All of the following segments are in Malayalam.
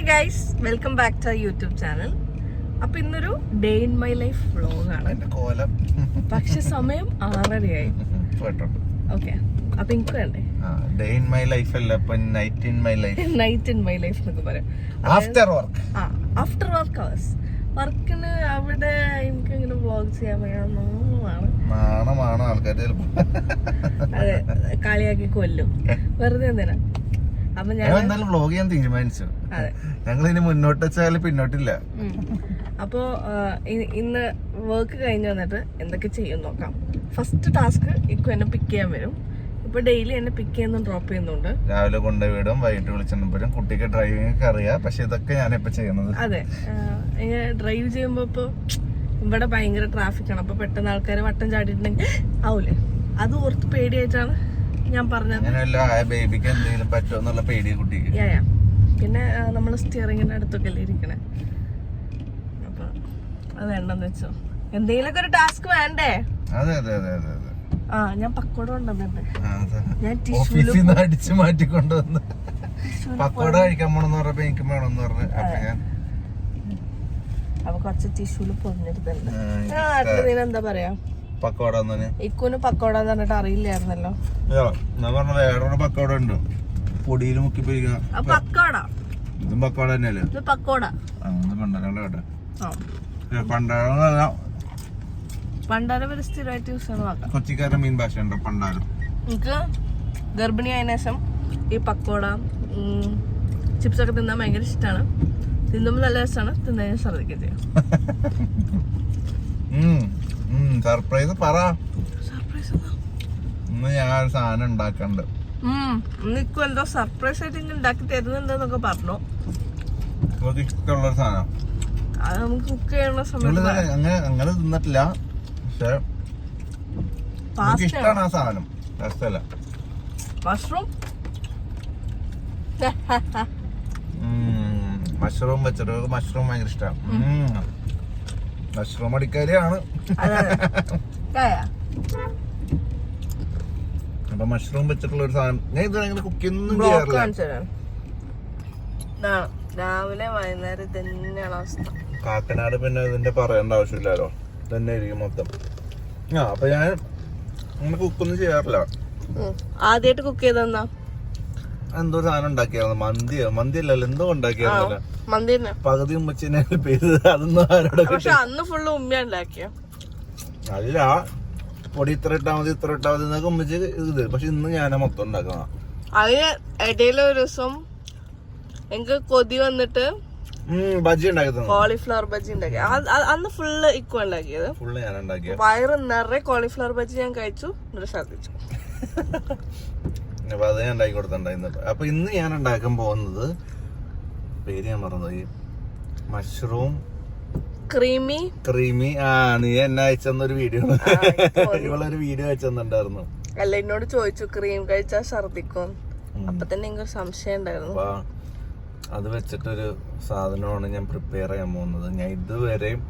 Hi guys welcome back to YouTube channel അപ്പൊ ഇന്നൊരു ഡേ ഇൻ മൈ ലൈഫ് വ്ലോഗാണ് ആണ്. പക്ഷെ സമയം ആറരയായി. ഓക്കെ അപ്പൊ എനിക്ക് വേണ്ടേ? ഡേ ഇൻ മൈ ലൈഫ് അല്ല ഇപ്പൊ night in my life night in my life എന്നൊക്കെ പറയാം. ആഫ്റ്റർ വർക്ക് ആ ആഫ്റ്റർ വർക്ക് അവേഴ്സ് വർക്കിന് അവിടെ എനിക്ക് ഇങ്ങനെ വ്ലോഗ് ചെയ്യാൻ നാണമാണ് ആൾക്കാർ അതെ കളിയാക്കി കൊല്ലും. വെറുതെ എന്തിനാ? അപ്പൊ ഞാൻ എന്തായാലും വ്ലോഗ് ചെയ്യാൻ തീരുമാനിച്ചു. അതെ. ഞങ്ങൾ ഇനി മുന്നോട്ട് വെച്ചാൽ പിന്നോട്ടില്ല. അപ്പോ ഇന്ന് വർക്ക് കഴിഞ്ഞ് വന്നിട്ട് എന്തൊക്കെ ചെയ്യും നോക്കാം. ഫസ്റ്റ് ടാസ്ക് ഇക്കു എന്നെ പിക്ക് ചെയ്യാൻ വരും. ഇപ്പൊ ഡെയിലി എന്നെ പിക്ക് ചെയ്യുന്നു ഡ്രോപ്പ് ചെയ്യുന്നുണ്ട്. രാവിലെ കൊണ്ട് വിടും വൈകിട്ട് വിളിച്ചപ്പോഴും കുട്ടിക്ക് ഡ്രൈവിംഗ് ഒക്കെ അറിയാം പക്ഷെ ഇതൊക്കെ ഞാൻ ഞാനിപ്പോ ചെയ്യുന്നത്. അതെ. ഡ്രൈവ് ചെയ്യുമ്പോ ഇപ്പൊ ഇവിടെ ഭയങ്കര ട്രാഫിക് ആണ്. അപ്പൊ പെട്ടെന്ന് ആൾക്കാർ വട്ടം ചാടിയിട്ടുണ്ടെങ്കിൽ ആവൂലേ? അത് ഓർത്ത് പേടിയായിട്ടാണ് ഞാൻ പറഞ്ഞത്. ബേബിക്ക് എന്തെങ്കിലും പറ്റുമോ എന്നുള്ള പേടി കുട്ടിക്ക്. പിന്നെ നമ്മൾ സ്റ്റിയറിങ്ങിന്റെ അടുത്തൊക്കെ അല്ലേ ഇരിക്കണേ? അപ്പൊ അത് വേണ്ടെന്ന് വെച്ചോ. എന്തെങ്കിലുമൊക്കെ ഒരു ടാസ്ക് വേണ്ടേ? അതെ അതെ അതെ അതെ അതെ. ആ ഞാൻ പക്കോട കൊണ്ടുവന്നിട്ടുണ്ട്. ആ, അതെ. ഞാൻ ഓഫീസിൽ നിന്ന് അടിച്ചു മാറ്റിക്കൊണ്ടുവന്ന്. പക്കോട കഴിക്കാൻ പോണെന്ന് പറഞ്ഞപ്പോ എനിക്ക് വേണമെന്ന് പറഞ്ഞു. അപ്പൊ ഞാൻ അപ്പൊ കുറച്ച് ടിഷ്യൂൽ നാട്ടിൽ നീ എന്താ പറയാ? പക്കോട ഇക്കുന് പക്കോട എന്ന് പറഞ്ഞിട്ട് അറിയില്ലായിരുന്നല്ലോ. ഞാൻ പക്കോട ഉണ്ട്. പൊടിയിൽ മുക്കി പക്കോട. ഇതും പക്കോട തന്നെയല്ലേ? ഇത് പക്കോട. അങ്ങനെ പണ്ടാരങ്ങളുടെ കേട്ടെ. ആ. പണ്ടാരം പണ്ടാര ഒരു സ്ഥിരമായിട്ട് യൂസ് ചെയ്യണം മീൻ ഭാഷ ഉണ്ടോ പണ്ടാരം? എനിക്ക് ഗർഭിണി ആയ ശേഷം ഈ പക്കോട ചിപ്സ് ഒക്കെ തിന്നാൻ ഭയങ്കര ഇഷ്ടമാണ് തിന്നുമ്പോൾ നല്ല രസമാണ് തിന്നതിന് ഛർദ്ദിക്കുക ചെയ്യും. സർപ്രൈസ് പറ. സർപ്രൈസ് ഞാൻ സാധനം ഉണ്ടാക്കണ്ട്. നിക്കും എന്തോ സർപ്രൈസ് ആയിട്ട് ഇങ്ങനെ ഉണ്ടാക്കി തരുന്നുണ്ടെന്നൊക്കെ പറഞ്ഞു. ഇഷ്ടമുള്ള സാധനം. അത് നമുക്ക് കുക്ക് ചെയ്യുന്ന സമയത്ത് അങ്ങനെ അങ്ങനെ തിന്നിട്ടില്ല. പക്ഷെ ഇഷ്ടമാണ് ആ സാധനം. രസമല്ല മഷ്റൂം മഷ്റൂം വെച്ചിട്ട് മഷ്റൂം ഭയങ്കര ഇഷ്ടമാണ് മഷ്റൂം അടിക്കാരിയാണ്. അപ്പൊ മഷ്റൂം വെച്ചിട്ടുള്ള ഒരു സാധനം. ഞാൻ ഇതുവരെ അങ്ങനെ കുക്കൊന്നും ചെയ്യാറില്ല. രാവിലെ വൈകുന്നേരം തന്നെയാണ് അവസ്ഥ. കാക്കനാട് പിന്നെ ഇതിന്റെ പറയേണ്ട ആവശ്യമില്ലല്ലോ. തന്നെ ആയിരിക്കും മൊത്തം. ആ അപ്പൊ ഞാൻ അങ്ങനെ കുക്കൊന്നും ചെയ്യാറില്ല. ആദ്യമായിട്ട് കുക്ക് ചെയ്തെന്നാ എന്തോ? സാധനം ഉണ്ടാക്കിയായിരുന്നു. മന്തിയോ മന്തി അല്ലല്ലോ എന്തോ ഉണ്ടാക്കിയായിരുന്നല്ലോ. പകുതി ഉമ്മച്ചിനെ പേര് അതൊന്നും ആരോടെ പക്ഷെ അന്ന് ഫുള്ള് ഉമ്മ ഉണ്ടാക്കിയ. അല്ല പൊടി ഇത്ര ഇട്ടാ മതി ഇത്ര ഇട്ടാ മതി എന്നൊക്കെ ഉമ്മച്ച് ഇത്. പക്ഷെ ഇന്ന് ഞാനാ മൊത്തം ഉണ്ടാക്കണം അതിന് ഇടയിലെ ഒരു ദിവസം എനിക്ക് കൊതി വന്നിട്ട് ബജി ഉണ്ടാക്കി കോളിഫ്ലവർ ബജ്ജി ഉണ്ടാക്കി. അന്ന് ഫുള്ള് ഇക്കു ഉണ്ടാക്കിയത്. ഫുള്ള് ഞാൻ ഉണ്ടാക്കിയത്. വയറ് നിറയെ കോളിഫ്ലവർ ബജി ഞാൻ കഴിച്ചു. എന്നിട്ട് ശ്രദ്ധിച്ചു അപ്പൊ അത് ഞാൻ ഉണ്ടാക്കി കൊടുത്തിട്ടുണ്ടായിരുന്നു അപ്പൊ ഇന്ന് ഞാൻ ഉണ്ടാക്കാൻ പോകുന്നത് പേര് ഞാൻ മറന്നുപോയി. മഷ്റൂം ക്രീമി ക്രീമി ആ നീ എന്നെ അയച്ചൊരു വീഡിയോ ഇവളൊരു വീഡിയോ അയച്ചെന്നുണ്ടായിരുന്നു. അല്ല എന്നോട് ചോദിച്ചു ക്രീം കഴിച്ചാൽ ഛർദിക്കും അപ്പൊ തന്നെ എനിക്കൊരു സംശയം ഉണ്ടായിരുന്നു. അത് വെച്ചിട്ടൊരു സാധനമാണ് ഞാൻ പ്രിപ്പയർ ചെയ്യാൻ പോകുന്നത്. ഞാൻ ഇതുവരെയും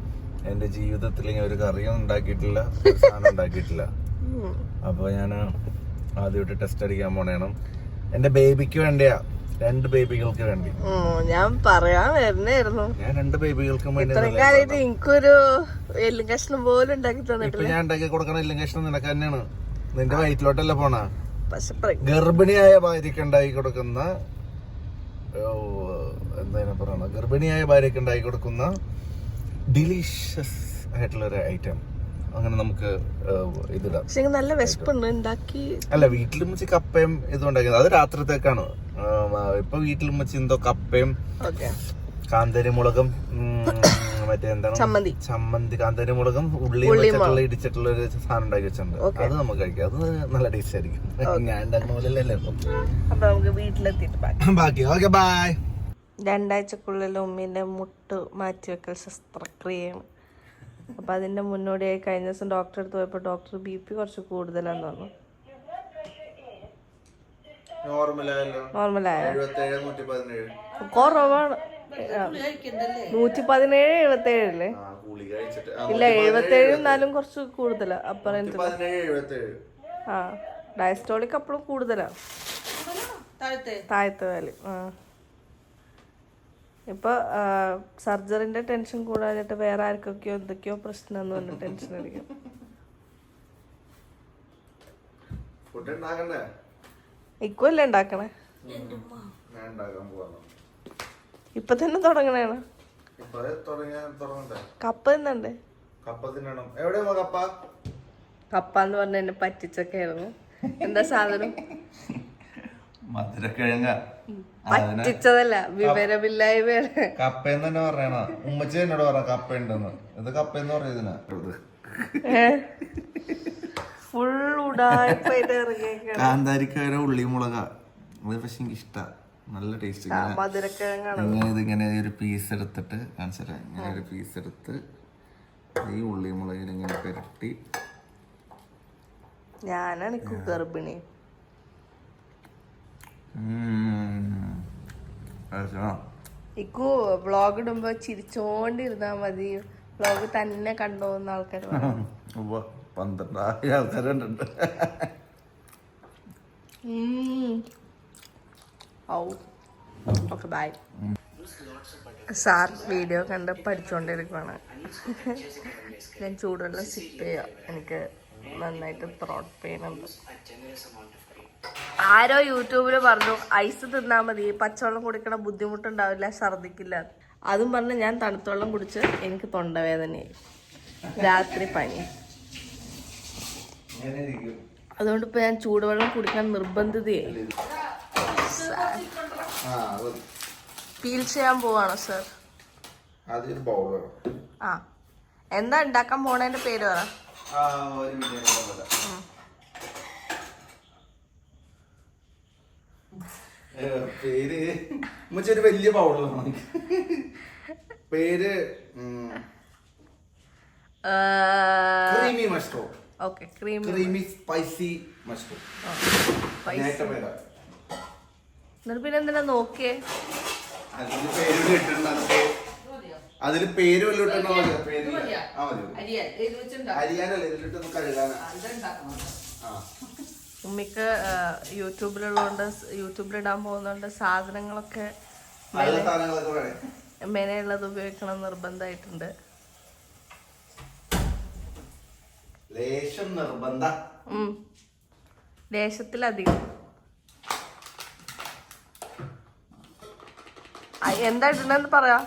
എന്റെ ജീവിതത്തിൽ ഞാൻ ഒരു കറിയും ഉണ്ടാക്കിയിട്ടില്ല സാധനം ഉണ്ടാക്കിയിട്ടില്ല. അപ്പൊ ഞാൻ ആദ്യമായിട്ട് ടെസ്റ്റ് അടിക്കാൻ പോണേണം. എന്റെ ബേബിക്ക് വേണ്ടിയാ. രണ്ട് ബേബികൾക്ക് വേണ്ടി. ഞാൻ പറയാൻ വരുന്നായിരുന്നു ഞാൻ രണ്ട് ബേബികൾക്കും വേണ്ടി എനിക്കൊരു എല്ലും കഷ്ണം പോലും ഉണ്ടാക്കി തന്നിട്ടില്ല. ഞാൻ ഉണ്ടാക്കി കൊടുക്കണ ഇല്ലെങ്കിൽ നിനക്ക് തന്നെയാണ്. നിന്റെ വയറ്റിലോട്ടല്ല പോണ? പക്ഷെ ഗർഭിണിയായ ഭാര്യക്ക് ഉണ്ടാക്കി കൊടുക്കുന്ന എന്താ പറയണ ഗർഭിണിയായ ഭാര്യക്ക് ഉണ്ടാക്കി കൊടുക്കുന്ന ഡിലീഷ്യസ് ആയിട്ടുള്ള ഒരു ഐറ്റം അങ്ങനെ നമുക്ക് ഇതിടാം. നല്ല വിശപ്പുണ്ട്. ഉണ്ടാക്കി അല്ല വീട്ടിലും വെച്ച് കപ്പയും ഇതും ഉണ്ടാക്കിയത്. അത് രാത്രിത്തേക്കാണ്. ഇപ്പൊ വീട്ടിലും വെച്ച് എന്തോ കപ്പയും കാന്തരി മുളകും മറ്റേ എന്താണ്? ചമ്മന്തി. ചമ്മന്തി കാന്താരി മുളകും ഉള്ളി വെച്ചിട്ടുള്ള ഇടിച്ചിട്ടുള്ള ഒരു സാധനം ഉണ്ടാക്കി വെച്ചിട്ടുണ്ട്. അത് നമുക്ക് കഴിക്കാം. അത് നല്ല ടേസ്റ്റ് ആയിരിക്കും. ഞാൻ ഉണ്ടാക്കുന്ന പോലെ അല്ലേ അപ്പൊ. നമുക്ക് വീട്ടിലെത്തിയിട്ട് ബാക്കി. ഓക്കെ ബൈ രണ്ടാഴ്ചക്കുള്ളിൽ ഉമ്മീന്റെ മുട്ട് മാറ്റിവെക്കൽ ശസ്ത്രക്രിയയാണ്. അപ്പോൾ അതിന്റെ മുന്നോടിയായി കഴിഞ്ഞ ദിവസം ഡോക്ടറെ അടുത്ത് പോയപ്പോൾ ഡോക്ടർ ബി പി കുറച്ച് കൂടുതലാന്ന് പതിനേഴ് കുറവാണ്. നൂറ്റി പതിനേഴ് ഗുളിക കഴിച്ചിട്ട്. ഇല്ല എഴുപത്തേഴ് എന്നാലും കുറച്ച് കൂടുതലാ. അപ്പം പതിനേഴ് എഴുപത്തേഴ്. ആ ഡയസ്റ്റോളിക് അപ്പോഴും കൂടുതലാണ് താഴത്തെ. വാല്യൂ ആ. ഇപ്പൊ സർജറിന്റെ ടെൻഷൻ കൂടാനായിട്ട് വേറെ ആർക്കൊക്കെയോ എന്തൊക്കെയോ പ്രശ്നം എന്ന് പറഞ്ഞ ടെൻഷൻ അടിക്കും. ഇക്കുവല്ലേ ഉണ്ടാക്കണേ? ഇപ്പൊ തന്നെ തുടങ്ങണേണ്. കപ്പ തിന്നണ്ടേ? കപ്പ എന്ന് പറഞ്ഞ എന്നെ പറ്റിച്ചൊക്കെ ആയിരുന്നു. എന്താ സാധനം? മധുരക്കിഴങ്ങ. പറ്റിച്ചതല്ല എന്ന് തന്നെ പറയണ? ഉമ്മച്ചി എന്നോട് പറഞ്ഞ കപ്പ ഉണ്ടെന്ന് ഇത് കപ്പ എന്ന് പറയുന്നതിനാ ഫുൾ കാന്താരിക്കാര ഉള്ളി മുളക അത് പക്ഷെ എനിക്ക് ഇഷ്ട. നല്ല ടേസ്റ്റ് ഇങ്ങനെ. ഇതിങ്ങനെ ഒരു പീസ് എടുത്തിട്ട് കാണിച്ചല്ലേ ഇങ്ങനെ ഒരു പീസ് എടുത്ത് ഈ ഉള്ളി മുളകിനെ ഇങ്ങനെ പുരട്ടി. ഞാനാണ് ഗർഭിണി? ഇക്കു വ്ളോഗ് ഇടുമ്പോ ചിരിച്ചോണ്ടിരുന്നാ മതി. വ്ളോഗ് തന്നെ കണ്ടോന്ന ആൾക്കാർ പന്ത്രണ്ടായിരം ആൾക്കാരുണ്ട് ഔ. ഓക്കെ ബൈ സാർ വീഡിയോ കണ്ട് പഠിച്ചുകൊണ്ടിരിക്കുകയാണ് ഞാൻ ചൂടുള്ള സിപ്പ് ചെയ്യാം. എനിക്ക് നന്നായിട്ട് ത്രോട്ട് പെയിൻ ഉണ്ട്. ആരോ യൂട്യൂബിൽ പറഞ്ഞു ഐസ് തിന്നാൽ മതി പച്ചവെള്ളം കുടിക്കണ ബുദ്ധിമുട്ടുണ്ടാവില്ല ഛർദിക്കില്ല അതും പറഞ്ഞ് ഞാൻ തണുത്തവെള്ളം കുടിച്ച് എനിക്ക് തൊണ്ടവേദനയായി രാത്രി പനി. അതുകൊണ്ട് ഇപ്പൊ ഞാൻ ചൂടുവെള്ളം കുടിക്കാൻ നിർബന്ധിതയായി. ഫീൽ ചെയ്യാൻ പോവാണോ സർ ആ. എന്താ ഉണ്ടാക്കാൻ പോണേന്റെ പേര് പറ ആ ഒരു മിനിറ്റ് ഞാൻ കൊണ്ടുവരാം. ഏ, പേര് മുച്ചൊരു ഒരു വലിയ പൗളാണ്. പേര് creamy mushroom okay creamy creamy spicy mushroom പേരാ എന്നിട്ട് പിന്നെ എന്തിനാ നോക്കിയേ? അതിൽ പേര് ഇട്ടിട്ടുണ്ട് അതിൽ പേര് മതി പേര് ആ മതി മതി. അരിയാനല്ല ഇതിലിട്ടൊന്ന് കഴുകാനാ? ആ. ഉമ്മിക്ക് യൂട്യൂബിലുള്ളതുകൊണ്ട് യൂട്യൂബിലിടാൻ പോകുന്നതുകൊണ്ട് സാധനങ്ങളൊക്കെ മെനയുള്ളത് ഉപയോഗിക്കണം നിർബന്ധമായിട്ടുണ്ട്. ലേശം നിർബന്ധ. ഉം. ലേശത്തിലധികം. ആ, എന്താ ഇടണെന്ന് പറയാ.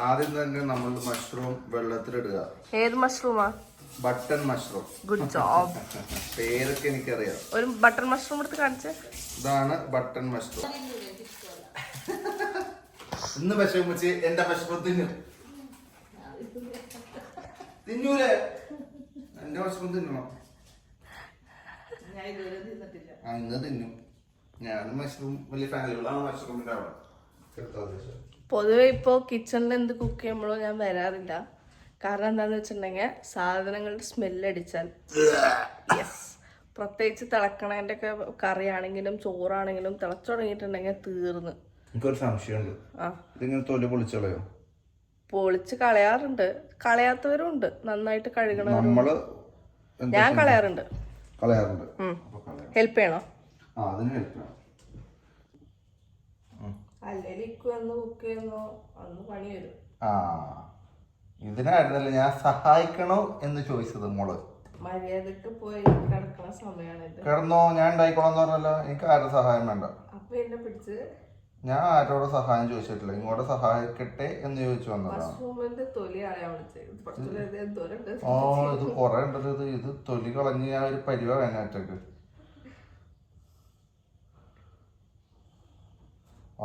ആദ്യം തന്നെ നമ്മൾ മഷ്റൂം വെള്ളത്തിലിടുക. ഏത് മഷ്റൂമാ? Button mushroom. ഗുഡ് ജോബ് പേരൊക്കെ എനിക്കറിയാം. ഒരു ബട്ടൺ മഷ്റൂം എടുത്ത് കാണിച്ച്. ഇതാണ് ബട്ടൺ മഷ്റൂം. ഇന്ന് പക്ഷേ ഉമ്മച്ചി എന്റെ മഷ്റൂം തിന്നു. തിന്നൂലേ? എന്റെ മഷ്റൂം തിന്നണം. ആ ഇന്ന് തിന്നും. ഞാനും മഷ്റൂം വലിയ ഫാനുകളാണ് മഷ്റൂമിന്റെ അവിടെ. പൊതുവെ ഇപ്പൊ കിച്ചണിൽ എന്ത് കുക്ക് ചെയ്യുമ്പോഴും ഞാൻ വരാറില്ല. കാരണം എന്താണെന്ന് വെച്ചിട്ടുണ്ടെങ്കിൽ സാധനങ്ങളുടെ സ്മെല്ലടിച്ചാൽ യെസ് പ്രത്യേകിച്ച് തിളക്കണേന്റെ ഒക്കെ കറിയാണെങ്കിലും ചോറാണെങ്കിലും തിളച്ചു തുടങ്ങിയിട്ടുണ്ടെങ്കിൽ തീർന്ന്. എനിക്കൊരു സംശയമുണ്ട്. ആ. ഇതിങ്ങനെ തൊലി പൊളിച്ചളയോ? പൊളിച്ച് കളയാറുണ്ട്. കളയാത്തവരും ഉണ്ട്. നന്നായിട്ട് കഴുകണവരും നമ്മൾ ഞാൻ കളയാറുണ്ട്. കളയാറുണ്ട്. ഉം. അപ്പൊ കളയാം. ഹെൽപ്പ് ചെയ്യണോ? ആ അതിന് ഹെൽപ്പ് ചെയ്യണം. അല്ലെങ്കിൽ എന്ന് കുക്ക് ചെയ്യുന്നു. അന്ന് പണി വരും. ആ. ഇതിനായിരുന്നല്ലേ ഞാൻ സഹായിക്കണോ എന്ന് ചോദിച്ചത് മോൾ? മര്യാദയ്ക്ക് പോയി കിടക്കണ സമയമാണിത് കിടന്നോ ഞാൻ ഉണ്ടായിക്കോളാം എന്ന് പറഞ്ഞല്ലോ. എനിക്ക് ആരുടെ സഹായം വേണ്ട? അപ്പൊ എന്നെ പിടിച്ച് ഞാൻ ആരോടെ സഹായം ചോദിച്ചിട്ടില്ല. ഇങ്ങോട്ട് സഹായിക്കട്ടെ എന്ന് ചോദിച്ചു വന്നതാണ്. ഓ ഇത് കൊറേ ഉണ്ടത്. ഇത് ഇത് തൊലി കളഞ്ഞ് ഞാൻ ഒരു പരിവ വേനാറ്റക്ക്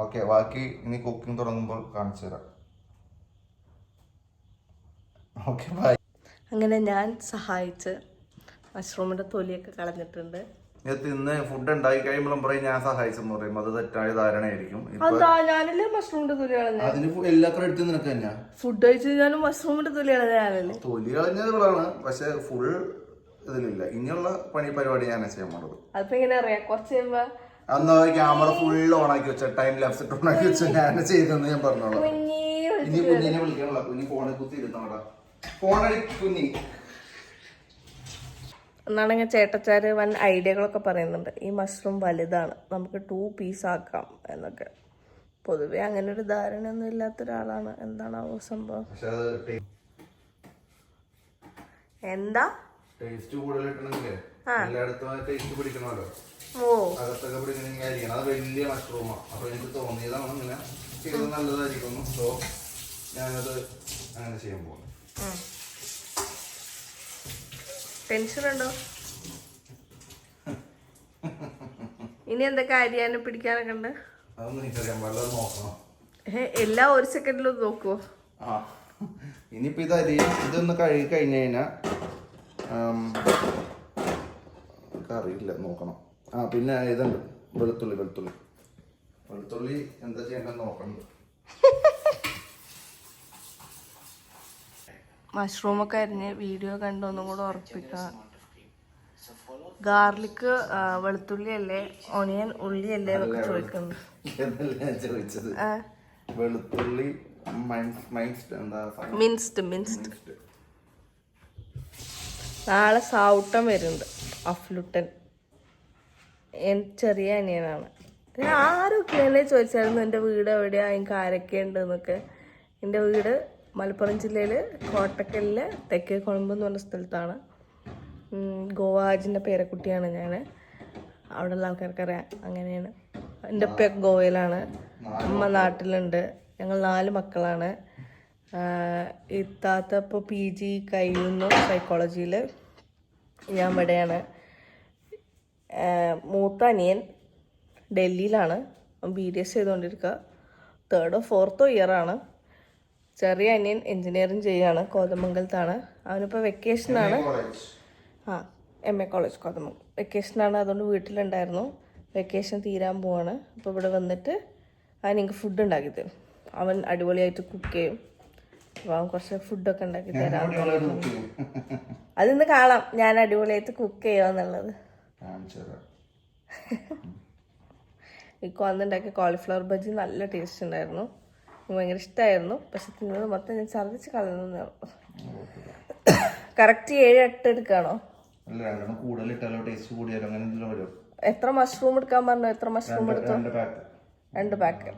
ഓക്കെ ബാക്കി ഇനി കുക്കിംഗ് തുടങ്ങുമ്പോൾ കാണിച്ചു തരാം. ഓക്കെ ബൈ അങ്ങനെ ഞാൻ സഹായിച്ച് മഷ്റൂമിന്റെ തൊലിയൊക്കെ കളഞ്ഞിട്ടുണ്ട്. ഇന്ന് ഫുഡ് ഉണ്ടായി കഴിയുമ്പോഴും പറയും ഞാൻ സഹായിച്ചെന്ന് പറയും. അത് തെറ്റായ ധാരണയായിരിക്കും. അതാ ഞാനല്ലേ മഷ്റൂമിന്റെ തൊലി കളഞ്ഞത് അതിന് എല്ലാ ക്രെഡിറ്റും നിനക്ക് തന്നെയാ? ഫുഡ് കഴിച്ച് കഴിഞ്ഞാലും മഷ്റൂമിന്റെ തൊലി കളഞ്ഞ ഞാനല്ലേ തൊലി കളഞ്ഞതുകളാണ് പക്ഷെ ഫുൾ ഇതിലില്ല. ഇനിയുള്ള പണി പരിപാടി ഞാൻ ചെയ്യാൻ പോണത്. അതിപ്പോ എങ്ങനെ അറിയാം? കുറച്ച് കഴിയുമ്പോ അന്ന് ക്യാമറ ഫുൾ ഓൺ ആക്കി വെച്ച ടൈം ലാപ്സ് ഓൺ ആക്കി വെച്ച ഞാൻ ചെയ്തെന്ന് ഞാൻ പറഞ്ഞോളാം. കുഞ്ഞീ ഇനി കുഞ്ഞിനെ വിളിക്കണല്ലോ കുഞ്ഞി ഫോണിൽ കുത്തി ഇരുന്നോടാ എന്നാണെങ്കിൽ ചേട്ടച്ചാര് വൻ ഐഡിയകളൊക്കെ പറയുന്നുണ്ട്. ഈ മഷ്റൂം വലുതാണ്. നമുക്ക് ടു പീസ് ആക്കാം എന്നൊക്കെ. പൊതുവെ അങ്ങനെ ഒരു ധാരണ ഒന്നും ഇല്ലാത്ത ഒരാളാണ് എന്താണ് സംഭവം എന്താ? ടേസ്റ്റ് എല്ലായിടത്തും ടേസ്റ്റ് പിടിക്കണമല്ലോ. ഓ. അകത്തൊക്കെ പിടിക്കണമെങ്കിൽ ആയിരിക്കണം അത് വലിയ മഷ്റൂമാണ് അപ്പൊ എനിക്ക് തോന്നിയതാണ് ഇങ്ങനെ ചെയ്തത് നല്ലതായിരിക്കുന്നു. സോ ഞാനത് അങ്ങനെ ചെയ്യാൻ പോകുന്നു ടെൻഷൻ ഉണ്ടോ ഇനി എന്തൊക്കെ അരിയാനും പിടിക്കാനൊക്കെ ഉണ്ട്? എല്ലാ ഒരു സെക്കൻഡിലും നോക്കുവോ? ഇനിയിപ്പോ ഇത് അരി ഇതൊന്ന് കഴുകി കഴിഞ്ഞു കഴിഞ്ഞാൽ അറിയില്ല നോക്കണം. ആ പിന്നെ ഇതുണ്ട് വെളുത്തുള്ളി വെളുത്തുള്ളി. വെളുത്തുള്ളി എന്താ ചെയ്യേണ്ടത് നോക്കണം മഷ്റൂമൊക്കെ അരിഞ്ഞ് വീഡിയോ കണ്ട് ഒന്നും കൂടെ ഉറപ്പിക്കാം ഗാർലിക്ക് വെളുത്തുള്ളി അല്ലേ ഓണിയൻ ഉള്ളി അല്ലേ എന്നൊക്കെ വെളുത്തുള്ളി? Minced minced. നാളെ സാവുട്ടം വരുന്നുണ്ട് അഫ്ലുട്ടൻ. ചെറിയ അനിയനാണ്. ഞാൻ ആരൊക്കെ എന്നെ ചോദിച്ചായിരുന്നു എന്റെ വീട് എവിടെയാ? എനിക്ക് ആരൊക്കെ ഉണ്ട് എന്നൊക്കെ. എന്റെ വീട് മലപ്പുറം ജില്ലയിൽ കോട്ടക്കലിലെ തെക്കേ കുളമ്പ് എന്ന് പറഞ്ഞ സ്ഥലത്താണ്. ഗോവാജിന്റെ പേരക്കുട്ടിയാണ് ഞാൻ അവിടെയുള്ള ആൾക്കാർക്കറിയാം അങ്ങനെയാണ്. എന്റെ ഉപ്പയൊക്കെ ഗോവയിലാണ്. അമ്മ നാട്ടിലുണ്ട്. ഞങ്ങൾ നാല് മക്കളാണ്. ഇത്താത്ത ഇപ്പോൾ പി ജി കഴിയുന്നു സൈക്കോളജിയിൽ ഞാൻ ഇവിടെയാണ്. മൂത്ത അനിയൻ ഡൽഹിയിലാണ്. ബി ഡി എസ് ചെയ്തുകൊണ്ടിരിക്കുക തേർഡോ ഫോർത്തോ ഇയറാണ് ചെറിയ അനിയൻ എൻജിനീയറിങ് ചെയ്യാണ് കോതമംഗലത്താണ്. അവനിപ്പോൾ വെക്കേഷൻ ആണ്. ആ എം എ കോളേജ് കോതമംഗലം വെക്കേഷനാണ് അതുകൊണ്ട് വീട്ടിലുണ്ടായിരുന്നു. വെക്കേഷൻ തീരാൻ പോവാണ്. അപ്പോൾ ഇവിടെ വന്നിട്ട് അവൻ എനിക്ക് ഫുഡ് ഉണ്ടാക്കി തരും. അവൻ അടിപൊളിയായിട്ട് കുക്ക് ചെയ്യും. അപ്പോൾ അവൻ കുറച്ച് ഫുഡൊക്കെ ഉണ്ടാക്കി തരാം. അതിന്ന് കാണാം. ഞാൻ അടിപൊളിയായിട്ട് കുക്ക് ചെയ്യാന്നുള്ളത് ഈ അന്നുണ്ടാക്കിയ കോളിഫ്ലവർ ബജി നല്ല ടേസ്റ്റ് ഉണ്ടായിരുന്നു. ഭയങ്കര ഇഷ്ടമായിരുന്നു പക്ഷെ തിന്നത് മൊത്തം ഞാൻ ഛർദ്ദിച്ച് കളഞ്ഞു. കറക്റ്റ് ഏഴ് എട്ട് എടുക്കാണോ? എത്ര മഷ്റൂം എടുക്കാൻ പറഞ്ഞു? എത്ര മഷ്റൂം എടുത്തു? രണ്ട് പാക്ക്.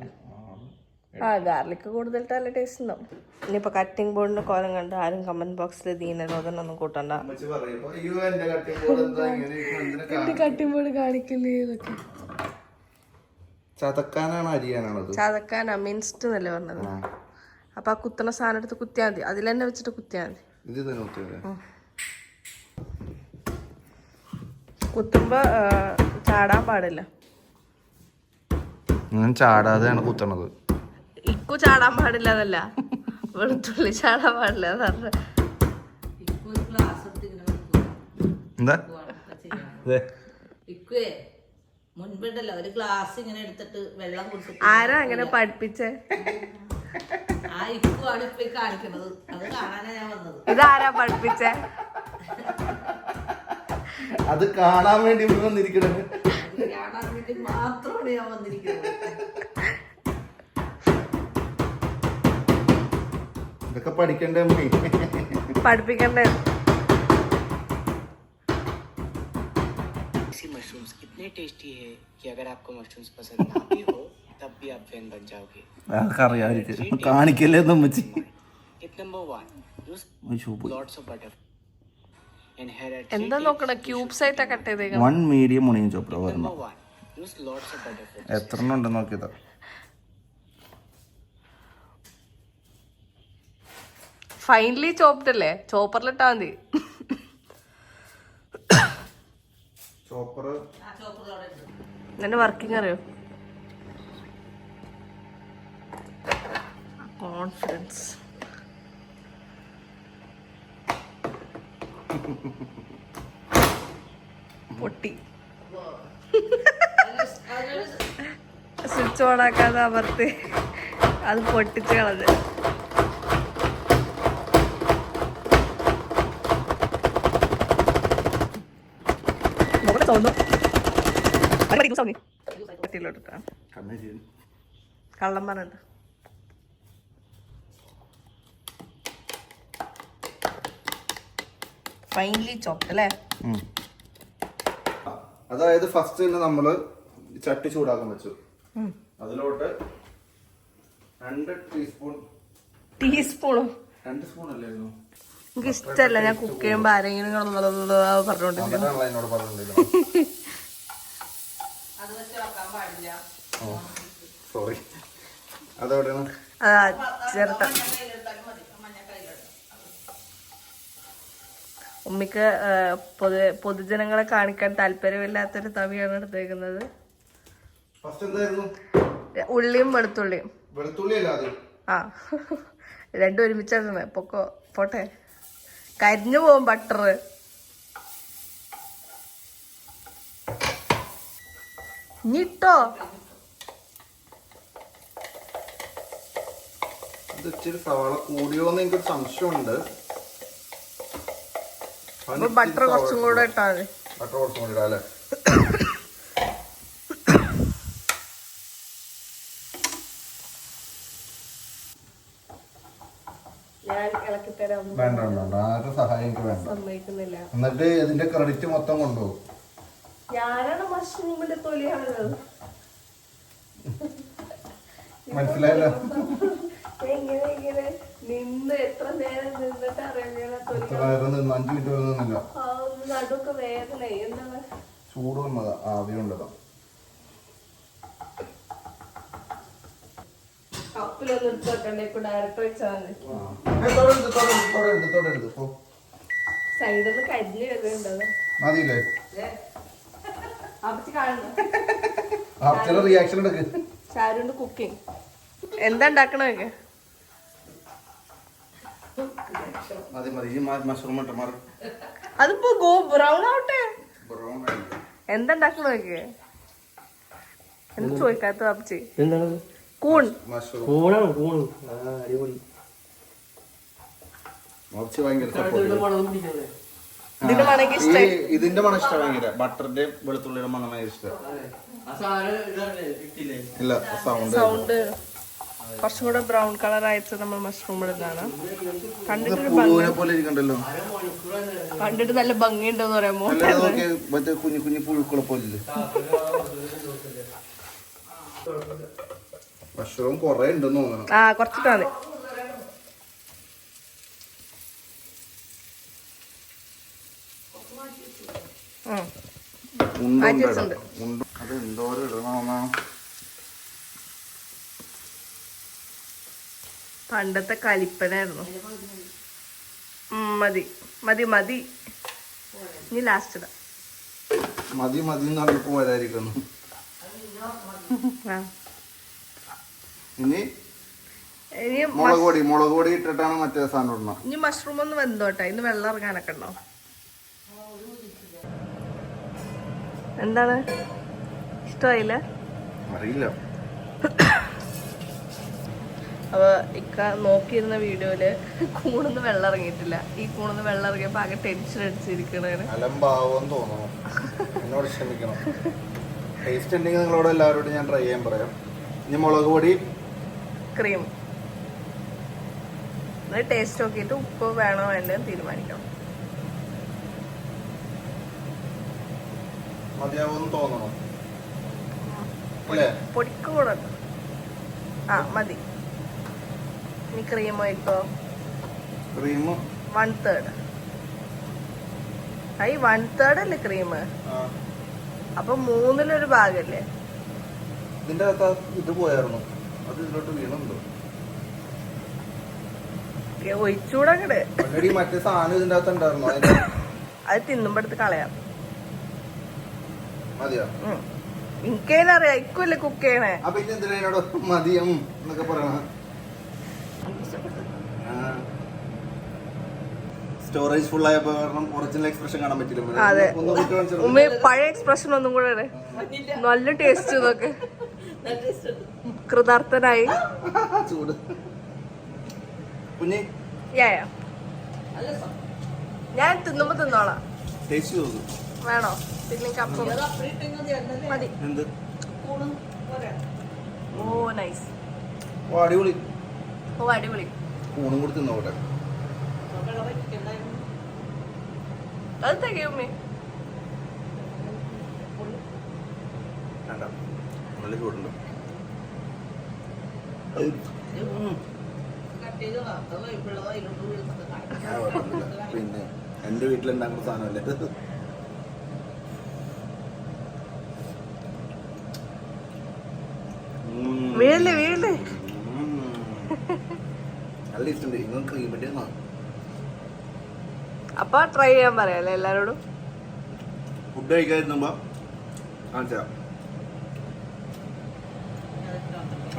ആ ഗാർലിക്ക് കൂടുതൽ നല്ല ടേസ്റ്റ് ഉണ്ടാവും. ഇനിയിപ്പൊ കട്ടിംഗ് ബോർഡിന്റെ കോലം കണ്ട് ആരും കമന്റ് ബോക്സിൽ ദീനരോധനൊന്നും കൂട്ടണ്ട. എന്റെ കട്ടിംഗ് ബോർഡ് കാണിക്കില്ലേ ഇതൊക്കെ. ചതക്കാനാണ് അരിയാനാണത് ചതക്കാനാ മിൻസ്റ്റ് എന്നല്ലേ പറഞ്ഞത്. അപ്പൊ ആ കുത്തണ സാധനം എടുത്ത് കുത്തിയാൽ മതി. അതിൽ തന്നെ വെച്ചിട്ട് കുത്തിയാൽ മതി. ഇത് തന്നെ കുത്തിയല്ലേ കുത്തുമ്പോ ചാടാൻ പാടില്ല. ഞാൻ ചാടാതെയാണ് കുത്തണത്. ഇക്കു ചാടാൻ പാടില്ല എന്നല്ല. വെളുത്തുള്ളി ചാടാൻ പാടില്ല എന്താ? ഇക്കുവേ. മുൻപുണ്ടല്ലോ ഒരു ഗ്ലാസ് ഇങ്ങനെ എടുത്തിട്ട് വെള്ളം കുടിച്ചിട്ട് ആരാ അങ്ങനെ പഠിപ്പിച്ചേ? ആ ഇപ്പാണ് ഇപ്പൊ ഈ കാണിക്കുന്നത്. അത് കാണാനാ ഞാൻ വന്നത്. ഇതാരാ പഠിപ്പിച്ചേ? അത് കാണാൻ വേണ്ടി ഇവിടെ വന്നിരിക്കണേ. ഇത് കാണാൻ വേണ്ടി മാത്രമാണ് ഞാൻ വന്നിരിക്കുന്നത്. ഇതൊക്കെ പഠിക്കണ്ടേ അമ്മേ? പഠിപ്പിക്കണ്ടേ? इतने टेस्टी है कि अगर आपको मशरूम्स पसंद ना भी हो तब भी आप फैन बन जाओगे അറിയാമായിരിക്കും കാണിക്കല്ലേ നമ്മച്ചി tip number one use lots of butter and hair at എന്താ നോക്കണ ക്യൂബ്സ് ആയിട്ടാ കട്ട് ചെയ്തേക്കണം വൺ മീഡിയം മുണിയും ചോപ്പറ number വരണം one use lots of butter for എത്ര എണ്ണം ഉണ്ടെന്ന് നോക്കിയതാ ഫൈനലി ചോപ്ഡ് അല്ലേ ചോപ്പറിലിട്ടാ മതി എന്റെ വർക്കിംഗ് അറിയോ? കോൺഫിഡൻസ് പൊട്ടി. സ്വിച്ച് ഓൺ ആക്കാതെ അമർത്തി. അത് പൊട്ടിച്ച് കളഞ്ഞ്. മുകളിൽ തോന്നുന്നു. കള്ളം പറഞ്ഞിട്ട്. ഫൈനലി ചോപ്റ്റ് അല്ലേ? അതായത് ഫസ്റ്റ് തന്നെ നമ്മൾ ചട്ടി ചൂടാക്കാൻ വെച്ചു. അതിലോട്ട് രണ്ട് ടീസ്പൂൺ ടീസ്പൂണോ രണ്ട് സ്പൂൺ അല്ലായിരുന്നു എനിക്ക് ഇഷ്ടല്ല ഞാൻ കുക്ക് ചെയ്യുമ്പോ ആരെങ്കിലും പറഞ്ഞോണ്ടിരിക്കും അതാണല്ലോ എന്നോട് പറഞ്ഞിട്ടുണ്ടായിരുന്നു അത് വെച്ച് വെക്കാൻ പാടില്ല സോറി അതെവിടെയാണ്? ചേർത്ത. ഉമ്മിക്ക് പൊതു പൊതുജനങ്ങളെ കാണിക്കാൻ താല്പര്യമില്ലാത്തൊരു തവിയാണ് എടുത്തേക്കുന്നത്. ഉള്ളിയും വെളുത്തുള്ളിയും. ആ രണ്ടും ഒരുമിച്ചാണ്. പൊക്കോ പോട്ടെ. കരിഞ്ഞു പോകും ബട്ടർ ഇട്ടോ? ഇത് ഇച്ചിരി സവാള കൂടിയോന്ന് എനിക്കൊരു സംശയമുണ്ട്. ബട്ടർ കുറച്ചും കൂടെ ഇട്ടാ മതി. ബട്ടർ കുറച്ചും കൂടി ഇടാം അല്ലേ? വേണ്ട വേണ്ട സഹായം എനിക്ക് വേണ്ട. സമ്മതിക്കുന്നില്ല. എന്നിട്ട് ഇതിന്റെ ക്രെഡിറ്റ് മൊത്തം കൊണ്ടുപോകും. ഞാനാണ് മഷ്റൂമിന്റെ തൊലിയാണത് മനസ്സിലായല്ലോ? ഇങ്ങനെ നിന്ന് എത്ര നേരം നിന്നിട്ട് അറിയാൻ തൊലി എത്ര നേരം നിന്ന്? അഞ്ച് മിനിറ്റ് നിന്നില്ല. ആ, ഒന്ന് നടുക്ക് വേദന. എന്താണ്? ചൂട് വന്നതാ കപ്പിലൊന്നും എടുത്ത് വെക്കണ്ടേ. ഇപ്പൊ വെച്ചാൽ പോ. സൈഡിൽ മതിയില്ലേ? റിയാക്ഷൻ എടുക്ക്. ഷാരുണ്ട് കുക്കിംഗ് എന്താ ഉണ്ടാക്കണൊക്കെ മതി മതി. ഈ മഷ്റൂം ഇട്ട് മാറി. അതിപ്പോ ഗോ ബ്രൗൺ ആവട്ടെ. ബ്രൗൺ എന്താ ഉണ്ടാക്കണൊക്കെ എന്ത് ചോദിക്കാത്ത അപ്പച്ചി എന്താണ് കൂൺ. കൂണാണ്? കൂണ് ആ അടിപൊളി. ഇതിന്റെ മണക്ക് ഈ ഇതിന്റെ മണം ഇഷ്ടം ഭയങ്കര. ബട്ടറിന്റെ വെളുത്തുള്ളിയുടെ മണം ഭയങ്കര ഇഷ്ടം. ഇല്ല സൗണ്ട് സൗണ്ട് കുറച്ചും കൂടെ ബ്രൗൺ കളർ ആയിട്ട് നമ്മൾ മഷ്റൂം ഇടുന്നതാണ്. ഇരിക്കണ്ടല്ലോ. കണ്ടിട്ട് നല്ല ഭംഗിയുണ്ടെന്ന് നോക്കി മറ്റേ കുഞ്ഞു കുഞ്ഞു പുഴുക്കളെ പോലെ മഷ്റൂം കൊറേ ഉണ്ടെന്ന് തോന്നണം. ആ കുറച്ചിട്ടാണ് ഉം. മാറ്റി വെച്ചിട്ടുണ്ട്. ഉണ്ട്. അത് എന്തോരം ഇടണമെന്നാ? പണ്ടത്തെ കലിപ്പനായിരുന്നു. മതി. മതി മതി. ഇനി ലാസ്റ്റ് മതി മതി എന്ന് ആ. ഇനി? ഇനി മുളക് പൊടി. മുളക് പൊടി ഇട്ടിട്ടാണ് മറ്റേ സാധനം ഇടണം ഇനി മഷ്റൂം ഒന്ന് വെന്തോട്ടെ. ഇന്ന് വെള്ളം ഇറങ്ങാനൊക്കെ ഉണ്ടോ? എന്താണ്? ഇഷ്ടമായില്ല? അറിയില്ല. അപ്പൊ ഇക്ക നോക്കിയിരുന്ന വീഡിയോയിൽ കൂണൊന്ന് വെള്ളം ഇറങ്ങിയിട്ടില്ല. ഈ കൂണൊന്ന് വെള്ളം ഇറങ്ങിയപ്പോ ആകെ ടെൻഷൻ അടിച്ചിരിക്കണേന് അലമ്പാവെന്ന് തോന്നുന്നു. എന്നോട് ക്ഷമിക്കണം. ടേസ്റ്റ് ഉണ്ടെങ്കിൽ നിങ്ങളോട് എല്ലാവരോടും ഞാൻ ട്രൈ ചെയ്യാൻ പറയാം. ഇനി മുളക് പൊടി. ക്രീം ടേസ്റ്റ് നോക്കിയിട്ട് ഉപ്പ് വേണോ വേണ്ടെന്ന് തീരുമാനിക്കണം മതിയാവുമെന്ന് തോന്നണം അല്ലേ? പൊടിക്കും കൂടെ ഉണ്ട് ആ മതി. ഇനി ക്രീമോ ഇട്ടോ cream one third I one third അല്ലേ ക്രീം അപ്പൊ മൂന്നിലൊരു ഭാഗല്ലേ? ഇതിന്റെ അകത്ത് ഇത് പോയായിരുന്നു. അത് ഇതിലോട്ട് വീണുണ്ടോ? ഒഴിച്ചൂടങ്ങട്. മറ്റേ സാധനം ഇതിന്റെ അകത്ത് ഉണ്ടായിരുന്നു. അത് തിന്നുമ്പടുത്ത് കളയാം. മതിയോ? എനിക്കതിനറിയാം ഇക്കുമല്ലേ കുക്ക് ചെയ്യണേ? അപ്പൊ ഇത് എന്തിനാ മതിയം എന്നൊക്കെ പറയണ സ്റ്റോറേജ് ഫുൾ ആയപ്പോ കാരണം ഒറിജിനൽ എക്സ്പ്രഷൻ കാണാൻ പറ്റില്ല. അതെ. ഉമ്മ പഴയ എക്സ്പ്രഷൻ ഒന്നും കൂടെ. നല്ല ടേസ്റ്റ് ഇതൊക്കെ. കൃതാർത്ഥനായി. ചൂട്. കുഞ്ഞി. ഞാൻ തിന്നുമ്പോ തിന്നോളാം. ടേസ്റ്റ് നോക്ക് വേണോ? പിന്നെ അപ്പം മതി. എന്ത്? ഓ നൈസ് ഓ അടിപൊളി. ഓ അടിപൊളി. കൂണും കൂടി തിന്നോട്ടെ. അത് തികയുമ്മേ നല്ല ചൂടുണ്ട്. പിന്നെ എന്റെ വീട്ടിലുണ്ടാക്കുന്ന സാധനമല്ലേ. വീഴല്ലേ വീഴല്ലേ. നല്ല ഇഷ്ടമുണ്ട് ക്രീം ക്രീമിന്റെ അപ്പൊ ട്രൈ ചെയ്യാൻ പറയാല്ലേ എല്ലാരോടും? ഫുഡ് കഴിക്കാതിരുന്നുമ്പോ കാണിച്ചാ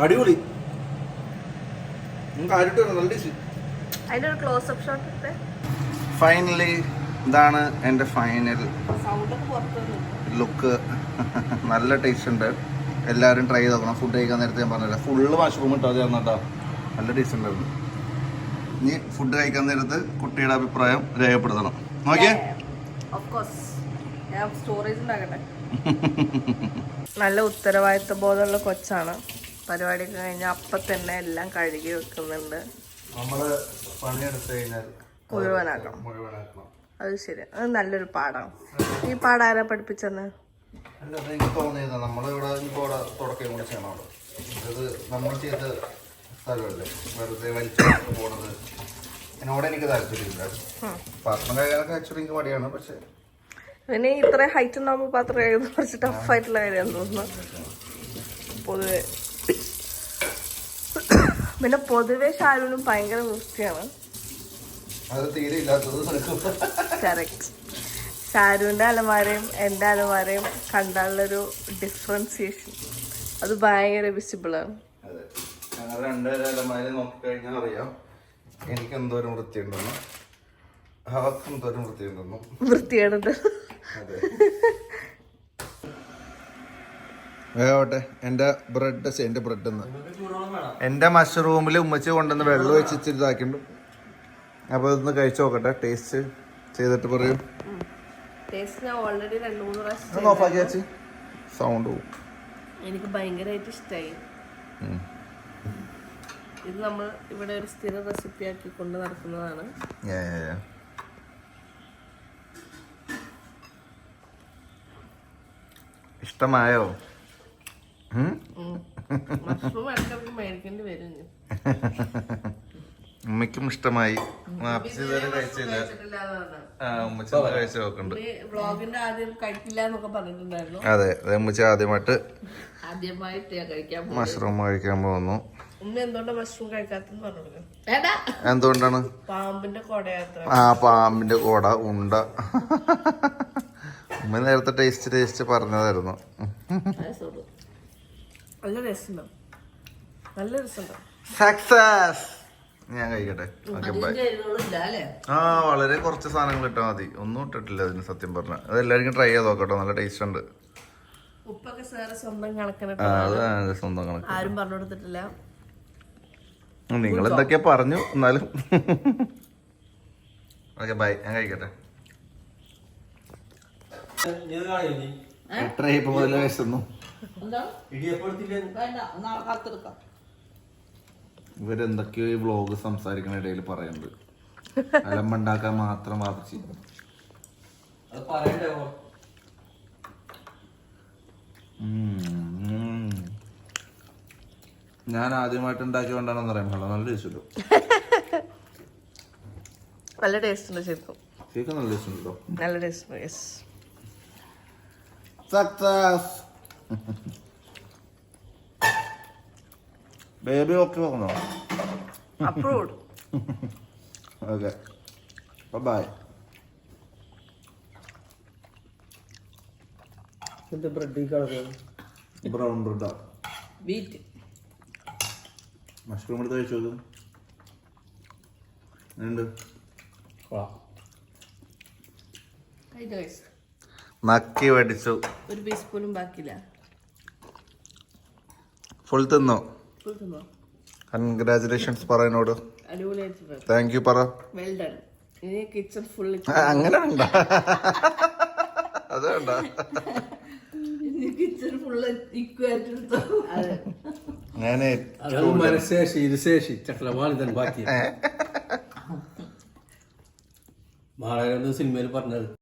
അടിപൊളി. അതിന്റെ ഒരു ക്ലോസപ്പ് ഷോട്ട് ഇട്ടേ. ഫൈനലി ഇതാണ് എന്റെ ഫൈനൽ ലുക്ക് നല്ല ടേസ്റ്റ് ഉണ്ട്. എല്ലാവരും ട്രൈ ചെയ്ത് നോക്കണം. ഫുഡ് കഴിക്കാൻ നേരത്തെ ഞാൻ പറഞ്ഞില്ല. ഫുള്ള് വാഷ്റൂം ഇട്ടോ ചേർന്ന് കേട്ടോ. നല്ല ടേസ്റ്റ് ഉണ്ടായിരുന്നു. ഇനി ഫുഡ് കഴിക്കാൻ നേരത്ത് കുട്ടിയുടെ അഭിപ്രായം രേഖപ്പെടുത്തണം. നോക്കിയേ? നല്ല ഉത്തരവാദിത്വ ബോധമുള്ള കൊച്ചാണ്. പരിപാടി കഴിഞ്ഞ അപ്പൊ തന്നെ എല്ലാം കഴുകി വെക്കുന്നുണ്ട്. നമ്മൾ പണിയെടുത്ത് കഴിഞ്ഞാൽ മുഴുവനാക്കണം. മുഴുവനാക്കണം. അത് ശരി. അത് നല്ലൊരു പാടാണ്. ഈ പാഠം ആരാ പഠിപ്പിച്ചെന്ന്? എനിക്ക് തോന്നിയത് നമ്മളിവിടെ ഇപ്പോൾ ഇവിടെ തുടക്കം കൂടെ ചെയ്യണം അത് നമ്മൾ ചെയ്ത സ്ഥലമല്ലേ? വെറുതെ വലിച്ചു പോണത്. എന്നോട് എനിക്ക് താല്പര്യമില്ല. പാത്രം കഴുകാനൊക്കെ ആക്ച്വലി എനിക്ക് മടിയാണ് പക്ഷെ പിന്നെ ഇത്ര ഹൈറ്റ് ഉണ്ടാകുമ്പോൾ പാത്രം കഴുകുന്നത് കുറച്ച് ടഫായിട്ടുള്ള കാര്യമാണെന്ന് തോന്നുന്നു. പൊതുവെ പിന്നെ പൊതുവെ ഷാരൂനും ഭയങ്കര വൃത്തിയാണ്. അത് തീരെ ഇല്ലാത്തത് നിനക്ക് കറക്റ്റ് ഷാരൂന്റെ അലമാരയും എന്റെ അലമാരയും കണ്ടാലുള്ളൊരു ഡിഫറൻസിയേഷൻ അത് ഭയങ്കര വിസിബിളാണ് അതെ. ഞങ്ങൾ രണ്ടുപേരും അലമാരി നോക്കിക്കഴിഞ്ഞാൽ അറിയാം എനിക്ക് എന്തോരം വൃത്തിയുണ്ടെന്നും അവർക്ക് എന്തോരം വൃത്തിയുണ്ടെന്നും. വൃത്തികേടുണ്ട് അതെ. വേവട്ടെ എന്റെ ബ്രെഡ് എന്റെ ബ്രെഡ് എന്ന് എന്റെ മഷ്റൂമിൽ ഉമ്മച്ചി കൊണ്ടുവന്ന് വെള്ളം വെച്ച് ഇച്ചിരി ഇതാക്കിയിട്ടുണ്ട്. അപ്പോൾ ഇതൊന്ന് കഴിച്ചു നോക്കട്ടെ. ടേസ്റ്റ് ചെയ്തിട്ട് പറയും. രണ്ട് സൗണ്ട് പോകും എനിക്ക് ഭയങ്കരമായിട്ട് ഇഷ്ടമായി ഉം. ഇത് നമ്മൾ ഇവിടെ ഒരു സ്ഥിര റെസിപ്പി ആക്കി കൊണ്ട് നടക്കുന്നതാണ്. ഇഷ്ടമായോ? മഷ്റൂം ഇടയ്ക്കിടയ്ക്ക് മേടിക്കേണ്ടി വരും ഇനി. ഉമ്മയ്ക്കും ഇഷ്ടമായി. വ്ളോഗിന്റെ ആദ്യം കഴിക്കില്ല എന്നൊക്കെ പറഞ്ഞിട്ടുണ്ടായിരുന്നു. അതെ അതെ ഉമ്മച്ച ആദ്യമായിട്ട് മഷ്റൂം കഴിക്കാൻ പോകുന്നു. എന്തുകൊണ്ടാണ്? പാമ്പിന്റെ കൊടയാത്ര. ആ പാമ്പിന്റെ കോട ഉണ്ട. ഉമ്മ നേരത്തെ ടേസ്റ്റ് ടേസ്റ്റ് പറഞ്ഞതായിരുന്നു. സക്സസ് ഞാൻ കഴിക്കട്ടെ. ആ വളരെ കുറച്ച് സാധനങ്ങൾ ഇട്ടാൽ മതി. ഒന്നും ഇട്ടിട്ടില്ല അതിന് സത്യം പറഞ്ഞ. അത് എല്ലാവർക്കും ട്രൈ ചെയ്ത് നോക്കട്ടോ. നല്ല ടേസ്റ്റ് ഉണ്ട്. ഉപ്പൊക്കെ സ്വന്തം കണക്കിന് സ്വന്തം കണക്ക്. ആരും പറഞ്ഞു കൊടുത്തിട്ടില്ല നിങ്ങൾ എന്തൊക്കെയാ പറഞ്ഞു? എന്നാലും. ഓക്കെ ബൈ ഞാൻ കഴിക്കട്ടെ? എട്ടര ഇപ്പൊ മുതലേ വിശന്നു ഇവരെന്തൊക്കെയോ ഈ വ്ളോഗ് സംസാരിക്കണ ഇടയിൽ പറയുന്നത് അലമ്പുണ്ടാക്കാൻ മാത്രം വാദിച്ചു. അത് പറയണ്ടേ. ഞാൻ ആദ്യമായിട്ട് ഉണ്ടാക്കി കൊണ്ടാണെന്ന് പാടില്ല. നല്ല ടേസ്റ്റ് ഉണ്ടോ? നല്ല ടേസ്റ്റ് ഉണ്ട് ശരിക്കും. നല്ല ടേസ്റ്റ് ഉണ്ടോ? നല്ല ടേസ്റ്റ് ഉണ്ട് യെസ് സക്സസ് ബേബി ഓക്കെ വന്നോ അപ്രൂവ്ഡ് ഓക്കെ ബൈ ഇത് ബ്രെഡ് കളർ ബ്രൗൺ ബ്രെഡാ ബീറ്റ് മഷ്റൂം എടുത്ത് കഴിച്ചു നോക്കും ഉണ്ട് നക്കി വടിച്ചു. ഒരു പീസ് പോലും ബാക്കിയില്ല. ഫുൾ തിന്നോ? ഫുൾ തിന്നോ? കൺഗ്രാചുലേഷൻസ് താങ്ക് യു പറ. വെൽ ഡൺ ഇനി കിച്ചൺ ഫുൾ അങ്ങനെ വേണ്ട. അത് വേണ്ട കിച്ചൺ ഫുള്ള് ഇക്വായിട്ട് എടുത്തു അതെ ഞാൻ അത്. മനസ്സേഷി ഇത് ശേഷി ചക്രവാളി തന്നെ ബാക്കി. മാളയുടെ സിനിമയിൽ പറഞ്ഞത്.